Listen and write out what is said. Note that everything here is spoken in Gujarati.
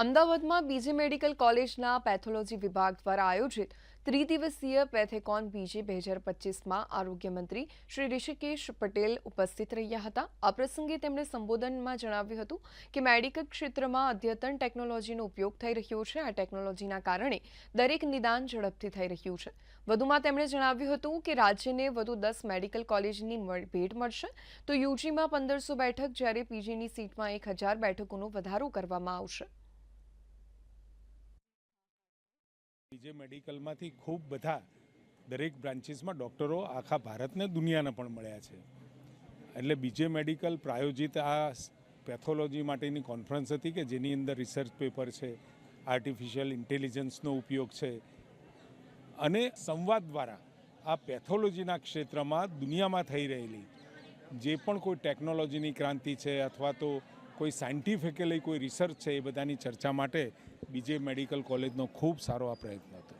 અમદાવાદમાં બીજી મેડિકલ કોલેજના પેથોલોજી વિભાગ દ્વારા આયોજિત ત્રિદિવસીય પેથેકોન બીજી બે હજાર પચીસમાં આરોગ્યમંત્રી શ્રી ઋષિકેશ પટેલ ઉપસ્થિત રહ્યા હતા. આ પ્રસંગે તેમણે સંબોધનમાં જણાવ્યું હતું કે મેડિકલ ક્ષેત્રમાં અદ્યતન ટેકનોલોજીનો ઉપયોગ થઈ રહ્યો છે. આ ટેકનોલોજીના કારણે દરેક નિદાન ઝડપથી થઈ રહ્યું છે. વધુમાં તેમણે જણાવ્યું હતું કે રાજ્યને વધુ દસ મેડિકલ કોલેજની ભેટ મળશે. તો યુજીમાં પંદરસો બેઠક જ્યારે પીજીની સીટમાં એક હજાર બેઠકોનો વધારો કરવામાં આવશે. બીજે મેડિકલમાંથી ખૂબ બધા દરેક બ્રાન્ચીસમાં ડૉક્ટરો આખા ભારતને દુનિયાને પણ મળ્યા છે. એટલે બીજે મેડિકલ પ્રાયોજિત આ પેથોલોજી માટેની કોન્ફરન્સ હતી કે જેની અંદર રિસર્ચ પેપર છે આર્ટિફિશિયલ ઇન્ટેલિજન્સનો ઉપયોગ છે. અને સંવાદ દ્વારા આ પેથોલોજીના ક્ષેત્રમાં દુનિયામાં થઈ રહેલી જે પણ કોઈ ટેકનોલોજીની ક્રાંતિ છે અથવા તો કોઈ સાયન્ટિફિકલી કોઈ રિસર્ચ છે એ બધાની ચર્ચા માટે બીજે મેડિકલ કોલેજનો ખૂબ સારો આ પ્રયત્ન હતો.